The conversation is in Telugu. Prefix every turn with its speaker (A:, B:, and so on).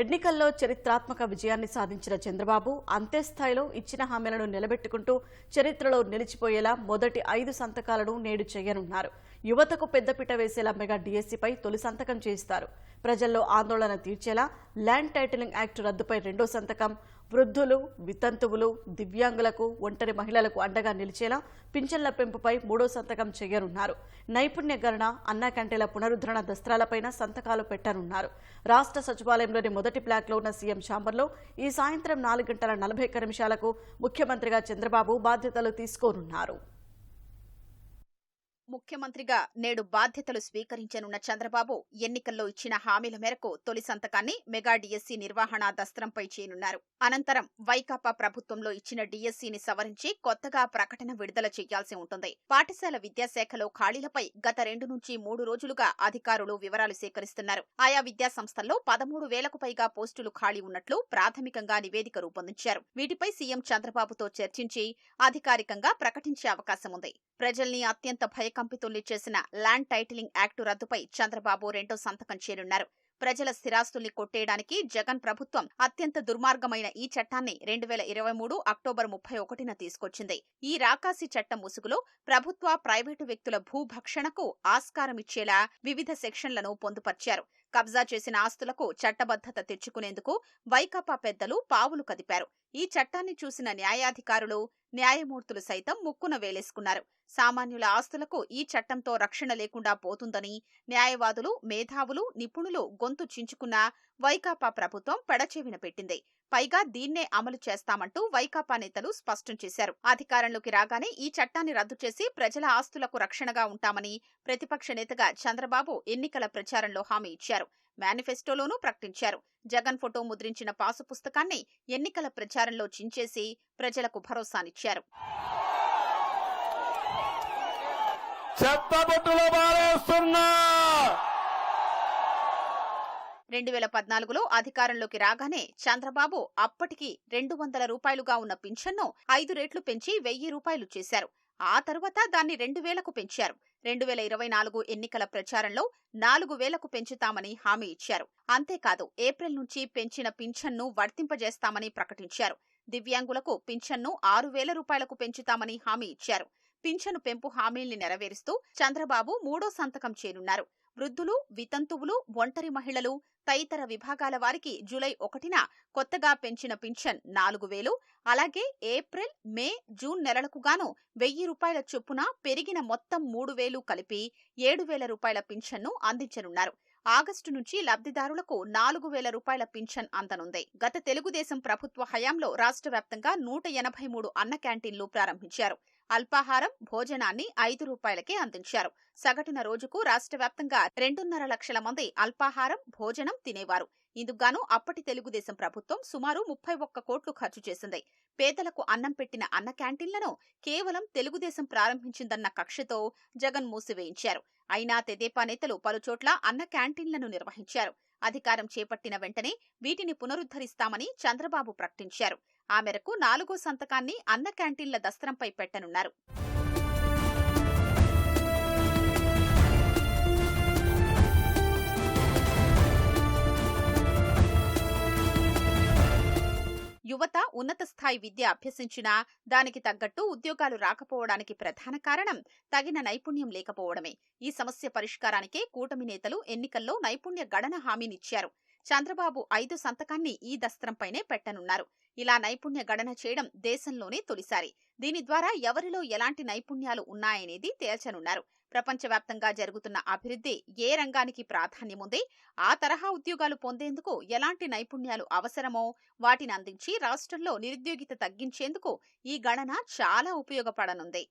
A: ఎన్నికల్లో చరిత్రాత్మక విజయాన్ని సాధించిన చంద్రబాబు అంతే స్థాయిలో ఇచ్చిన హామీలను నిలబెట్టుకుంటూ చరిత్రలో నిలిచిపోయేలా మొదటి ఐదు సంతకాలను నేడు చేయనున్నారు. యువతకు పెద్దపీట వేసేలా మెగా డీఎస్సీపై తొలి సంతకం చేస్తారు ప్రజల్లో ఆందోళన తీర్చేలా ల్యాండ్ టైటిలింగ్ యాక్ట్ రద్దుపై రెండో సంతకం. వృద్ధులు వితంతువులు దివ్యాంగులకు ఒంటరి మహిళలకు అండగా నిలిచేలా పింఛన్ల పెంపుపై మూడో సంతకం చేయనున్నారు. నైపుణ్య గణన అన్నా క్యాంటీన్ల పునరుద్ధరణ దస్త్రాలపైన సంతకాలు పెట్టనున్నారు. రాష్ట్ర సచివాలయంలోని మొదటి బ్లాక్లో ఉన్న సీఎం ఛాంబర్లో ఈ సాయంత్రం నాలుగు గంటల నలభై నిమిషాలకు ముఖ్యమంత్రిగా చంద్రబాబు బాధ్యతలు తీసుకోనున్నారు.
B: ముఖ్యమంత్రిగా నేడు బాధ్యతలు స్వీకరించనున్న చంద్రబాబు ఎన్నికల్లో ఇచ్చిన హామీల మేరకు తొలి సంతకాన్ని మెగా డిఎస్సీ నిర్వహణ దస్త్రంపై చేయనున్నారు. అనంతరం వైకాపా ప్రభుత్వంలో ఇచ్చిన డిఎస్సీని సవరించి కొత్తగా ప్రకటన విడుదల చేయాల్సి ఉంటుంది. పాఠశాల విద్యాశాఖలో ఖాళీలపై గత రెండు నుంచి మూడు రోజులుగా అధికారులు వివరాలు సేకరిస్తున్నారు. ఆయా విద్యా సంస్థల్లో పదమూడు వేలకు పైగా పోస్టులు ఖాళీ ఉన్నట్లు ప్రాథమికంగా నివేదిక రూపొందించారు. వీటిపై సీఎం చంద్రబాబుతో చర్చించి అధికారికంగా ప్రకటించే అవకాశం ఉంది ప్రజల్ని అత్యంత భయకంపితుల్ని చేసిన ల్యాండ్ టైటిలింగ్ యాక్టు రద్దుపై చంద్రబాబు రెండో సంతకం చేరున్నారు ప్రజల స్థిరాస్తుల్ని కొట్టేయడానికి జగన్ ప్రభుత్వం అత్యంత దుర్మార్గమైన ఈ చట్టాన్ని రెండు వేల ఇరవై మూడు అక్టోబర్ ముప్పై ఒకటిన తీసుకొచ్చింది. ఈ రాకాసి చట్టం ముసుగులో ప్రభుత్వ ప్రైవేటు వ్యక్తుల భూభక్షణకు ఆస్కారం ఇచ్చేలా వివిధ సెక్షన్లను పొందుపర్చారు. కబ్జా చేసిన ఆస్తులకు చట్టబద్ధత తెచ్చుకునేందుకు వైకాపా పెద్దలు పావులు కదిపారు. ఈ చట్టాన్ని చూసిన న్యాయాధికారులు న్యాయమూర్తులు సైతం ముక్కున వేలేసుకున్నారు. సామాన్యుల ఆస్తులకు ఈ చట్టంతో రక్షణ లేకుండా పోతుందని న్యాయవాదులు మేధావులు నిపుణులు గొంతు చించుకున్న వైకాపా ప్రభుత్వం పెడచెవిన పెట్టింది. పైగా దీన్నే అమలు చేస్తామంటూ వైకాపా నేతలు స్పష్టం చేశారు. అధికారంలోకి రాగానే ఈ చట్టాన్ని రద్దు చేసి ప్రజల ఆస్తులకు రక్షణగా ఉంటామని ప్రతిపక్ష నేతగా చంద్రబాబు ఎన్నికల ప్రచారంలో హామీ ఇచ్చారు. మేనిఫెస్టోలోనూ ప్రకటించారు. జగన్ ఫోటో ముద్రించిన పాసు పుస్తకాన్ని ఎన్నికల ప్రచారంలో చించేసి ప్రజలకు భరోసానిచ్చారు. రెండు వేల పద్నాలుగులో అధికారంలోకి రాగానే చంద్రబాబు అప్పటికి రెండు వందల రూపాయలుగా ఉన్న పింఛన్ను ఐదు రెట్లు పెంచి వెయ్యి రూపాయలు చేశారు. ఆ తర్వాత దాన్ని రెండు వేలకు పెంచారు. రెండు వేల ఇరవై నాలుగు ఎన్నికల ప్రచారంలో నాలుగు వేలకు పెంచుతామని హామీ ఇచ్చారు. అంతేకాదు ఏప్రిల్ నుంచి పెంచిన పింఛన్ను వర్తింపజేస్తామని ప్రకటించారు. దివ్యాంగులకు పింఛన్ను ఆరు వేల రూపాయలకు పెంచుతామని హామీ ఇచ్చారు. పింఛను పెంపు హామీల్ని నెరవేరుస్తూ చంద్రబాబు మూడో సంతకం చేరున్నారు. వృద్ధులు వితంతువులు ఒంటరి మహిళలు తదితర విభాగాల వారికి జూలై ఒకటిన కొత్తగా పెంచిన పింఛన్ నాలుగు వేలు అలాగే ఏప్రిల్ మే జూన్ నెలలకు గాను వెయ్యి రూపాయల చొప్పున పెరిగిన మొత్తం మూడు వేలు కలిపి ఏడు వేల రూపాయల పింఛన్ను అందించనున్నారు. ఆగస్టు నుంచి లబ్ధిదారులకు నాలుగు వేల రూపాయల పింఛన్ అందనుంది. గత తెలుగుదేశం ప్రభుత్వ హయాంలో రాష్ట్ర వ్యాప్తంగా నూట ఎనభై మూడు అన్న క్యాంటీన్లు ప్రారంభించారు. అల్పాహారం భోజనాన్ని ఐదు రూపాయలకే అందించారు. సగటున రోజుకు రాష్ట్ర వ్యాప్తంగా రెండున్నర లక్షల మంది అల్పాహారం భోజనం తినేవారు. ఇందుకుగాను అప్పటి తెలుగుదేశం ప్రభుత్వం సుమారు ముప్పై ఒక్క కోట్లు ఖర్చు చేసింది. పేదలకు అన్నం పెట్టిన అన్న క్యాంటీన్లను కేవలం తెలుగుదేశం ప్రారంభించిందన్న కక్షతో జగన్ మూసివేయించారు. అయినా తెదేపా నేతలు పలుచోట్ల అన్న క్యాంటీన్లను నిర్వహించారు. అధికారం చేపట్టిన వెంటనే వీటిని పునరుద్ధరిస్తామని చంద్రబాబు ప్రకటించారు. ఆ మేరకు నాలుగో సంతకాన్ని అన్న క్యాంటీన్ల దస్త్రంపై పెట్టనున్నారు. యువత ఉన్నత స్థాయి విద్య అభ్యసించినా దానికి తగ్గట్టు ఉద్యోగాలు రాకపోవడానికి ప్రధాన కారణం తగిన నైపుణ్యం లేకపోవడమే. ఈ సమస్య పరిష్కారానికే కూటమి నేతలు ఎన్నికల్లో నైపుణ్య గణన హామీనిచ్చారు. చంద్రబాబు ఐదు సంతకాన్ని ఈ దస్త్రంపైనే పెట్టనున్నారు. ఇలా నైపుణ్య గణన చేయడం దేశంలోనే తొలిసారి. దీని ద్వారా ఎవరిలో ఎలాంటి నైపుణ్యాలు ఉన్నాయనేది తేల్చనున్నారు. ప్రపంచవ్యాప్తంగా జరుగుతున్న అభివృద్ధి ఏ రంగానికి ప్రాధాన్యముంది ఆ తరహా ఉద్యోగాలు పొందేందుకు ఎలాంటి నైపుణ్యాలు అవసరమో వాటిని అందించి రాష్ట్రంలో నిరుద్యోగిత తగ్గించేందుకు ఈ గణన చాలా ఉపయోగపడనుంది.